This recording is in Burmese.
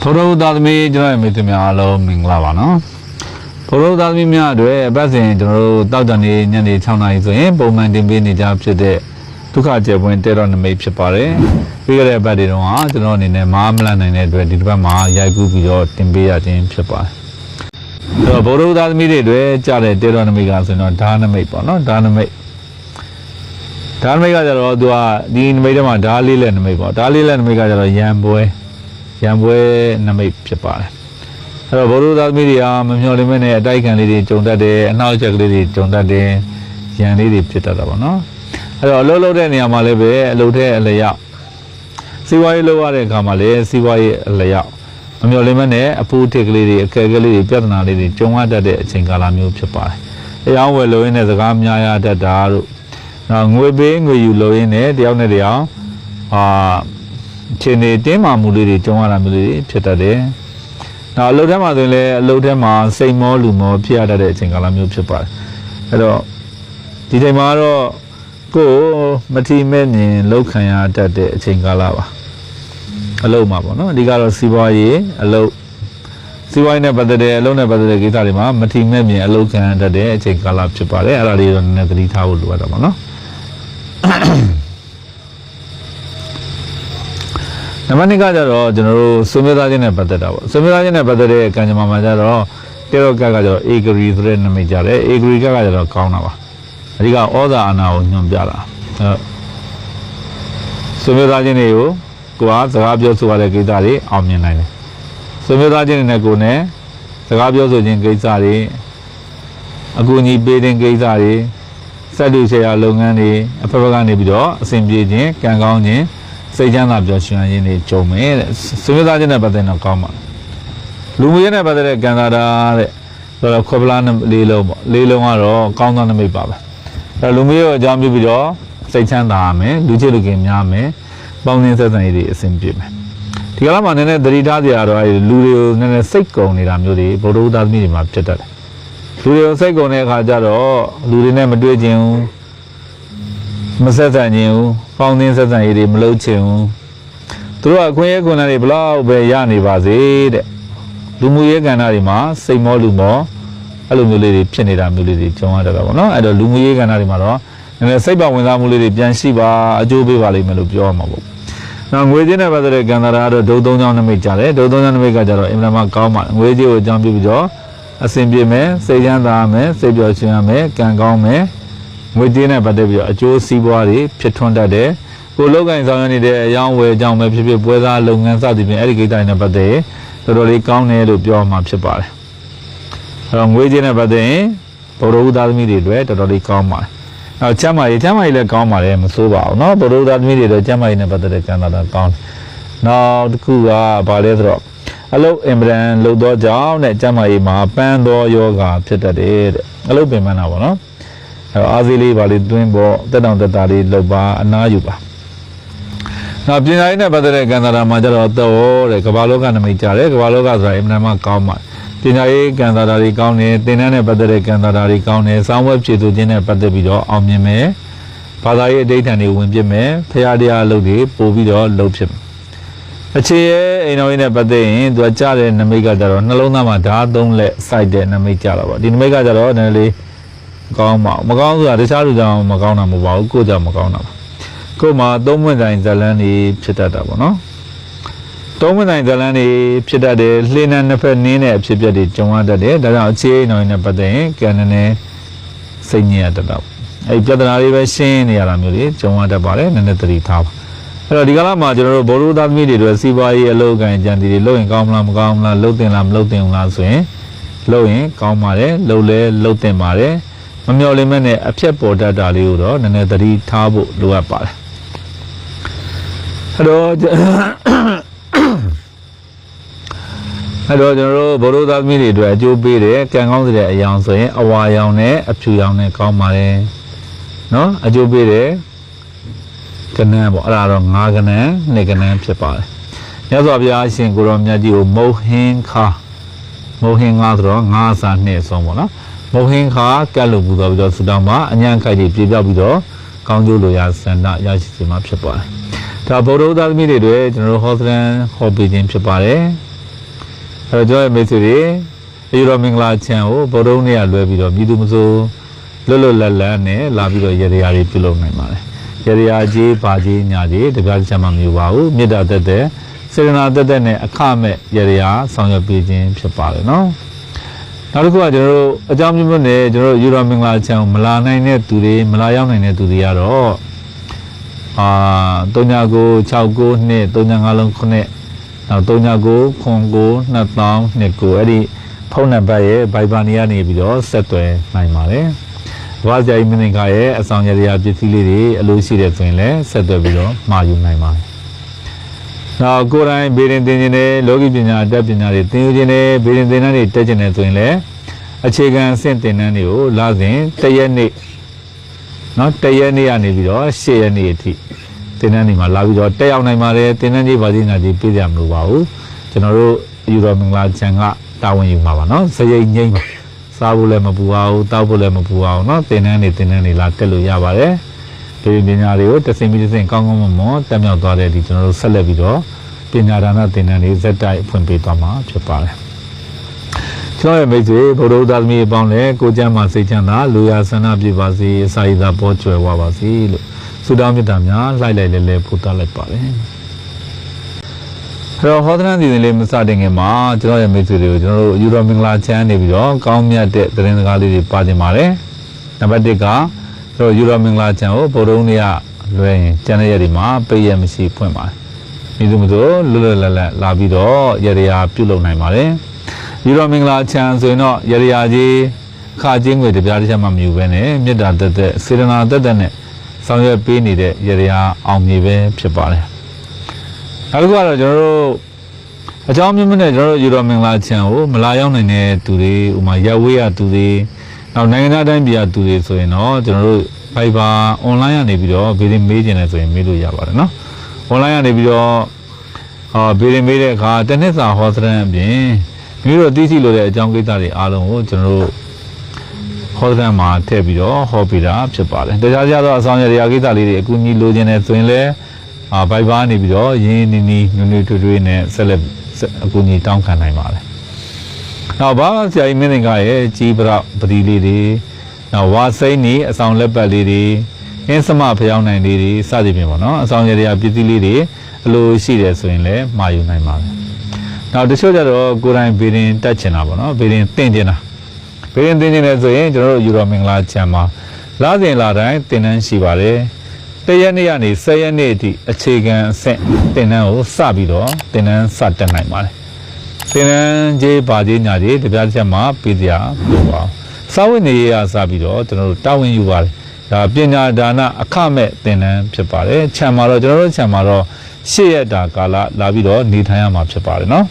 ဖိုရိုသားသမီးကျွန်တော်ရဲ့မိတ်ဆွေများအားလုံးမင်္ဂလာပါနော်ဖိုရိုသားသမီးများအတွက်အပတ်စဉ်ကျွန်တော်တို့တောက်တန်နေညနေ6နာရီဆိုရင်ပုံမှန်တင်ပေးနေကြဖြစ်တဲ့ဒုက္ခကျေပွင့်တဲတော်နမိတ်ဖြစ်ပါတယ်ပြီးခဲ့တဲ့အပတ်တွေတုန်းကကျွန်တော်အနေနဲ့မအားမလန့်နိုင်တဲ့အတွက်ဒီတစ်ပတ်မှာရိုက်ကူးပြီးတော့တင်ပေးရခြင်းဖြစ်ပါတယ်အဲ့တော့ဘိုရိုသားသမီးတွေအတွက်ကြားတဲ့တဲတော်နမိတ်ကဆိုရင်တော့ဓာနမိတ်ပေါ့နော်ဓာနမိတ်ဓာနမိတ်ကကြတော့သူကဒီနမိတ်ထဲမှာဓာလေးလက်နမိတ်ပေါ့ဓာလေးလက်နမိတ်ကကြတော့ရံပွဲ ရံပွဲနမိတ်ဖြစ်ပါတယ်အဲ့တော့ဘိုရိုသားသမီးတွေဟာမမျှော်လင့်မဲ့နဲ့အတိုက်ခံလေးတွေကြုံတတ်တယ်အနှောက်အယှက်ကလေးတွေကြုံတတ်တယ်ရံလေးတွေဖြစ်တတ်တာပေါ့နော်အဲ့တော့အလုပ်လုပ်တဲ့နေရာမှာလည်းပဲအလုပ်တဲ့အလျောက်စီးပွားရေးလုပ်ရတဲ့အခါမှာလည်းစီးပွားရေးအလျောက်မမျှော်လင့်မဲ့နဲ့အဖိုးထစ်ကလေးတွေအခက်အခဲလေးတွေပြဿနာလေးတွေကြုံရတတ်တဲ့အချိန်ကာလမျိုးဖြစ်ပါတယ်။အယောင်းဝယ်လို့ရင်းတဲ့စကားများရတတ်တာတို့နော်ငွေပေးငွေယူလို့ရင်းနဲ့တယောက်နဲ့တယောက်အာ ခြေနေတင်းမာမှုလေးတွေကြုံရတာမျိုးလေးတွေဖြစ်တတ်တယ်။နောက်အလုပ်ထဲမှာဆိုရင်လည်းအလုပ်ထဲမှာစိတ်မောလူမောဖြစ်ရတတ်တဲ့အချိန်ကာလမျိုးဖြစ်ပါတယ်။အဲ့တော့ဒီချိန်မှာတော့ကိုယ်မထီမဲ့မြင်လောက်ခံရတတ်တဲ့အချိန်ကာလပါ။အလုပ်မှာပေါ့နော်အဓိကတော့စီးပွားရေးအလုပ်စီးပွားရေးနဲ့ပတ်သက်တဲ့အလုပ်နဲ့ပတ်သက်တဲ့ကိစ္စတွေမှာမထီမဲ့မြင်အလုပ်ခံရတတ်တဲ့အချိန်ကာလဖြစ်ပါတယ်အဲ့ဒါလေးတော့နည်းနည်းသတိထားဖို့လိုအပ်တာပေါ့နော် နံပါတ်2ကကြတော့ကျွန်တော်တို့ဆွေးနွေးသားချင်းနဲ့ပတ်သက်တာပေါ့ဆွေးနွေးသားချင်းနဲ့ပတ်သက်တဲ့ကံကြမ္မာမှာကြတော့တေရောကကကြတော့အေဂရီဆိုတဲ့နာမည်ကြတယ်အေဂရီကကကြတော့ကောင်းတာပါအဓိကဩဇာအာဏာကိုညွှန်ပြတာအဲ့ဆွေးနွေးသားချင်းတွေကိုကိုကစကားပြောဆိုရတဲ့ကိစ္စတွေအောင်မြင်နိုင်တယ်ဆွေးနွေးသားချင်းတွေနဲ့ကိုယ်နဲ့စကားပြောဆိုခြင်းကိစ္စတွေအကူအညီပေးတဲ့ကိစ္စတွေစက်တူဆရာလုပ်ငန်းတွေအဖက်ဖက်ကနေပြီးတော့အဆင်ပြေခြင်းကံကောင်းခြင်း စိတ်ချမ်းသာပျော်ရွှင်ခြင်းတွေကြုံမယ်တဲ့ဆွေးနွေးသားချင်းနဲ့ပတ်သက်တော့ကောင်းပါလူမှုရေးနဲ့ပတ်သက်တဲ့ကံသာတာတဲ့ဆိုတော့ခွဲပလားလေးလုံးပေါ့လေးလုံးကတော့ကောင်းသောနမိတ်ပါပဲအဲလူမှုရေးကိုအကြောင်းပြုပြီးတော့စိတ်ချမ်းသာရမယ်လူချစ်လူခင်များမယ်ပေါင်းသင်းဆက်ဆံရေးတွေအဆင်ပြေမယ်ဒီကလာမှာနည်းနည်းသတိထားကြရတော့အဲလူတွေကိုနည်းနည်းစိတ်ကုန်နေတာမျိုးတွေဗုဒ္ဓဦးသားသမီးတွေမှာဖြစ်တတ်တယ်လူတွေကိုစိတ်ကုန်တဲ့အခါကျတော့လူတွေနဲ့မတွေ့ခြင်းဘူး မဆက်ဆံခြင်းဘူးပေါင်းသင်းဆက်ဆံရေးတွေမလုပ်ခြင်းဘူးသူတို့ကအခွင့်အရေးခွင့်တွေဘလောက်ပဲရနေပါစေတဲ့လူမှုရေးကဏ္ဍတွေမှာစိတ်မောလူမောအဲ့လိုမျိုးလေးတွေဖြစ်နေတာမျိုးလေးတွေကြုံရတတ်တာပေါ့နော်အဲ့တော့လူမှုရေးကဏ္ဍတွေမှာတော့နည်းနည်းစိတ်ပါဝင်စားမှုလေးတွေပြန်ရှိပါအကျိုးပေးပါလိမ့်မယ်လို့ပြောရမှာပေါ့နောက်ငွေကြေးနဲ့ပတ်သက်တဲ့ကံတာကတော့ဒုံသုံးချောင်းနမိတ်ကြတယ်ဒုံသုံးချောင်းနမိတ်ကကြတော့အင်မတန်မှကောင်းပါတယ်ငွေကြေးကိုအကြောင်းပြုပြီးတော့အဆင်ပြေမယ်စိတ်ချမ်းသာမယ်စိတ်ပျော်ရွှင်ရမယ်ကံကောင်းမယ် ငွေကြေးနဲ့ပတ်သက်ပြီးတော့အကျိုးစီးပွားတွေဖြစ်ထွန်းတတ်တယ်ကိုလောက်ကင်ဆောင်ရနေတဲ့အယောင်းဝယ်အကြောင်းပဲဖြစ်ဖြစ်ပွဲစားလုပ်ငန်းစသည်ဖြင့်အဲ့ဒီကိစ္စတွေနဲ့ပတ်သက်ရင်တော်တော်လေးကောင်းတယ်လို့ပြောမှာဖြစ်ပါတယ်အဲ့တော့ငွေကြေးနဲ့ပတ်သက်ရင်ဘုရောဦးသားသမီးတွေအတွက်တော်တော်လေးကောင်းပါတယ်နောက်ချမ်းမာရေးချမ်းမာရေးလည်းကောင်းပါတယ်မဆိုးပါဘူးเนาะဘုရောဦးသားသမီးတွေအတွက်ချမ်းမာရေးနဲ့ပတ်သက်တဲ့ကံတာတာကောင်းတယ်နောက်တစ်ခုကဘာလဲဆိုတော့အလုတ်အင်ဗရန်လှုပ်သောကြောင့်တဲ့ကျမ်းမာရေးမှာပန်းသောယောဂဖြစ်တတ်တယ်တဲ့အလုတ်ပင်ပန်းတာပေါ့နော် အဲတော့အားစေးလေးပါလေးတွင်းပေါ့တက်တောင်တက်တာလေးလှုပ်ပါအနားယူပါနောက်ပညာရေးနဲ့ပတ်သက်တဲ့ကံတာတာမှာကျတော့တော့တဲ့ကမ္ဘာလောကနမိတ်ကြတယ်ကမ္ဘာလောကဆိုတာအင်မတန်မှကောင်းပါတယ်ပညာရေးကံတာတာတွေကောင်းတယ်သင်တန်းနဲ့ပတ်သက်တဲ့ကံတာတာတွေကောင်းတယ်စောင်းဝက်ဖြည့်ဆိုခြင်းနဲ့ပတ်သက်ပြီးတော့အောင်မြင်မယ်ဘာသာရေးအဋ္ဌာန်တွေဝင်ပြစ်မယ်ဖရာတရားအလုပ်တွေပို့ပြီးတော့လုပ်ဖြစ်မယ်အခြေရဲ့အိမ်တော်ကြီးနဲ့ပတ်သက်ရင်သူကကြားတဲ့နမိတ်ကကြတော့နှလုံးသားမှာဓာတ်သုံးလက်စိုက်တဲ့နမိတ်ကြတော့ဗောဒီနမိတ်ကကြတော့နည်းနည်းလေး ကောင်းပါမကောင်းဆိုတာတခြားလူကြောင့်မကောင်းတာမဟုတ်ပါဘူးကိုယ့်ကြောင့်မကောင်းတာပါကိုယ်မှာသုံးဝင်တိုင်းဇလန်းတွေဖြစ်တတ်တာဗောနော်သုံးဝင်တိုင်းဇလန်းတွေဖြစ်တတ်တယ်လှေနဲ့နှစ်ဖက်နင်းတဲ့အဖြစ်အပျက်တွေကြုံရတတ်တယ်ဒါကြောင့်အခြေအိမ်တော်ကြီးနဲ့ပတ်သက်ရင်ကံနည်းနည်းစိတ်ညစ်ရတတ်တော့အဲ့ပြဿနာတွေပဲရှင်းနေရတာမျိုးတွေကြုံရတတ်ပါတယ်နည်းနည်းသတိထားပါအဲ့တော့ဒီကလာမှာကျွန်တော်တို့ဘောလုံးသားသမီးတွေတို့စီးပွားရေးအလုပ်ကိုင်ကြံတီတွေလုပ်ရင်ကောင်းမလားမကောင်းဘူးလားလုပ်တင်လားမလုပ်တင်ဘူးလားဆိုရင်လုပ်ရင်ကောင်းပါတယ်လုပ်လဲလုပ်တင်ပါတယ် မမျှော်လင့်မဲ့နဲ့အဖြက်ပေါ်တတ်တာလေးကိုတော့နည်းနည်းသတိထားဖို့လိုအပ်ပါတယ်အဲ့တော့အဲ့တော့ကျွန်တော်တို့ဘောလုံးသားသမီးတွေအတွက်အကျိုးပေးတယ်ကံကောင်းတဲ့အယောင်ဆိုရင်အဝါရောင်နဲ့အဖြူရောင်နဲ့ကောင်းပါတယ်နော်အကျိုးပေးတယ်ကနန်းပေါ့အဲ့ဒါတော့ငါးကနန်းနှစ်ကနန်းဖြစ်ပါတယ်မြတ်စွာဘုရားရှင်ကိုရောမြတ်ကြီးကိုမုတ်ဟင်းခါမုတ်ဟင်းငါဆိုတော့ငါးစာနှစ်ဆုံးပေါ့နော် မုတ်ဟင်းခါကတ်လို့ပူတော်ပြီးတော့ဆူတောင်းမှာအញ្ញံခိုက်ကြီးပြေပြောက်ပြီးတော့ကောင်းကျိုးလိုရာဆန္ဒရရှိစေမှာဖြစ်ပါတယ်ဒါဗုဒ္ဓသာသမီတွေတွေကျွန်တော်တို့ဟောစရန်ဟောပေးခြင်းဖြစ်ပါတယ် အဲတော့ကျွန်တော်ရဲ့မိတ်ဆွေတွေယူရောမင်္ဂလာချန်ကိုဗုဒ္ဓဦးနေ့ကလွဲပြီးတော့မြည်သူမစိုးလွတ်လွတ်လပ်လပ်နဲ့လာပြီးတော့ရေရရာတွေပြုလုပ်နိုင်ပါတယ်ရေရရာကြီးပါကြီးညာကြီးတပြားတစ်ချက်မှမอยู่ပါဘူးမေတ္တာတက်တဲ့စေတနာတက်တဲ့နဲ့အခမဲ့ရေရရာဆောင်ရွက်ပေးခြင်းဖြစ်ပါတယ်နော် နောက်တစ်ခုကကျွန်တော်တို့အကြောင်းမျိုးမျိုးနဲ့ကျွန်တော်တို့ယူရောမင်္ဂလာချန်ကိုမလာနိုင်တဲ့သူတွေမလာရောက်နိုင်တဲ့သူတွေကတော့အာ3969 69နှစ်35လုံး9နောက်39ခွန်9 2000နှစ်ကိုအဲ့ဒီဖုန်းနံပါတ်ရဲ့ Viber နေရနေပြီးတော့ဆက်သွယ်နိုင်ပါတယ်။ဘာကြိုင်မင်းကရဲ့အဆောင်ရရာပစ္စည်းလေးတွေအလိုရှိတဲ့ဆိုရင်လည်းဆက်သွယ်ပြီးတော့မှာယူနိုင်ပါတယ်။ နောက်ကိုယ်တိုင်ဗေဒင်သင်ခြင်းနဲ့လောကီပညာအတတ်ပညာတွေသင်ယူခြင်းနဲ့ဗေဒင်သင်တန်းတွေတက်ခြင်းနဲ့ဆိုရင်လည်းအခြေခံအဆင့်သင်တန်းတွေကိုလာစဉ်တစ်ရက်နေ့နော်တရက်နေ့ကနေပြီးတော့၈ရက်နေ့အထိတင်တန်းနေမှာလာပြီးတော့တက်ရောက်နိုင်ပါတယ်တင်တန်းကြီးပါစီနာကြီးပြည့်ရမလို့ပါဘူးကျွန်တော်တို့ယူတော်မင်္ဂလာချန်ကတာဝန်ယူမှာပါနော်စရိတ်ငိမ့်ပါစားဖို့လည်းမပူပါဘူးတောက်ဖို့လည်းမပူပါဘူးနော်တင်တန်းနေတင်တန်းနေလာတက်လို့ရပါတယ် ဒီပညာတွေကိုတစ်စင်ပြီးတစ်စင်ကောင်းကောင်းမွန်မွန်တက်မြောက်သွားတဲ့ဒီကျွန်တော်တို့ဆက်လက်ပြီးတော့ပညာဒါနတင်တန်းတွေဇက်တိုက်ဖွင့်ပေးသွားမှာဖြစ်ပါတယ်ကျွန်တော်ရဲ့မိတ်ဆွေဗုဒ္ဓဦးသားသမီးအပေါင်းလည်းကိုကျမ်းမှာစိတ်ချမ်းသာလူရဆန္ဒပြပါစေအစာရည်သာပေါ်ကျွယ်ဝပါစေလို့ဆုတောင်းမေတ္တာများလှိုက်လိုက်လဲလဲပို့သလိုက်ပါတယ်အဲ့တော့ဟောဒနာဒီစဉ်လေးမစတင်ခင်မှာကျွန်တော်ရဲ့မိတ်ဆွေတွေကိုကျွန်တော်တို့ယူရောမင်္ဂလာချမ်းနေပြီးတော့ကောင်းမြတ်တဲ့သတင်းစကားလေးတွေပါတင်ပါတယ်နံပါတ်1က ကျွန်တော်ယူရောမင်္ဂလာချမ်းကိုဗုဒ္ဓဦးနေ့ကလွယ်ရင်ကျန်တဲ့ရက်တွေမှာပိတ်ရမရှိဖွင့်ပါတယ်မိသူမတို့လွတ်လွတ်လပ်လပ်လာပြီးတော့ရရပြုလုပ်နိုင်ပါတယ်ဒီတော့မင်္ဂလာချမ်းဆိုရင်တော့ရရရာကြီးခါချင်းငွေတပြားတစ်ချက်မှမယူဘဲနဲ့မေတ္တာတက်တက်စေတနာတက်တက်နဲ့ဆောင်ရွက်ပေးနေတဲ့ရရရာအောင်မြေပဲဖြစ်ပါတယ်။နောက်တစ်ခုကတော့ကျွန်တော်တို့အကြောင်းမျိုးမျိုးနဲ့ကျွန်တော်တို့ယူတော်မင်္ဂလာချမ်းကိုမလာရောက်နိုင်တဲ့သူတွေဥမာရက်ဝေးရသူတွေ နောက်နိုင်ငံသားတိုင်းပြည်ရသူတွေဆိုရင်တော့ကျွန်တော်တို့ Viber online ကနေပြီးတော့ဗီဒီမေးချင်တယ်ဆိုရင်မေးလို့ရပါတယ်နော်။ online ကနေပြီးတော့အာဗီဒီမေးတဲ့အခါတစ်နှစ်စာဟောစရန်အပြင်မိတို့သိရှိလို့တဲ့အကြောင်းကိစ္စတွေအားလုံးကိုကျွန်တော်တို့ဟောတဲ့မှာထည့်ပြီးတော့ဟောပြတာဖြစ်ပါတယ်။တရားကြတော့အဆောင်ရရာကိစ္စလေးတွေအကူအညီလိုချင်တယ်ဆိုရင်လည်းအာဘိုက်ဘာနေပြီးတော့ရင်းနီနီနွနွထွေးထွေးနဲ့ဆက်လက်အကူအညီတောင်းခံနိုင်ပါတယ်။ နောက်ဘာဆရာကြီးမင်းသင်္ကရဲ့ကြီးပရပတိလေးတွေနောက်ဝါစိမ့်နေအဆောင်လက်ပတ်လေးတွေအင်းစမဖျောင်းနိုင်လေးတွေစသဖြင့်ပေါ့နော်အဆောင်ရရာပစ္စည်းလေးတွေအလိုရှိတယ်ဆိုရင်လည်းမှာယူနိုင်ပါတယ်။နောက်တချို့ကျတော့ကိုယ်တိုင်ဗီရင်တက်ချင်တာပေါ့နော်ဗီရင်တင်ချင်တာဗီရင်တင်ချင်တယ်ဆိုရင်ကျွန်တော်တို့ယူရောမင်္ဂလာချမ်းမှာလာစဉ်လာတိုင်းတင်တန်းရှိပါတယ်တရက်နေ့ကနေ10ရက်နေ့အထိအခြေခံအဆင့်တင်တန်းကိုစပြီးတော့တင်တန်းစတက်နိုင်ပါတယ် တင်တန်းကြီးပါကြီးညာကြီးတပြားတစ်ချက်မှာပြည်စရာလို့ပါစာဝတ်နေရစပြီးတော့ကျွန်တော်တို့တာဝန်ယူပါတယ်ဒါပညာဒါနအခမဲ့တင်တန်းဖြစ်ပါတယ်ခြံမှာတော့ကျွန်တော်တို့ခြံမှာတော့ရှေ့ရက်တာကာလလာပြီးတော့နေထိုင်ရမှာဖြစ်ပါတယ်နော်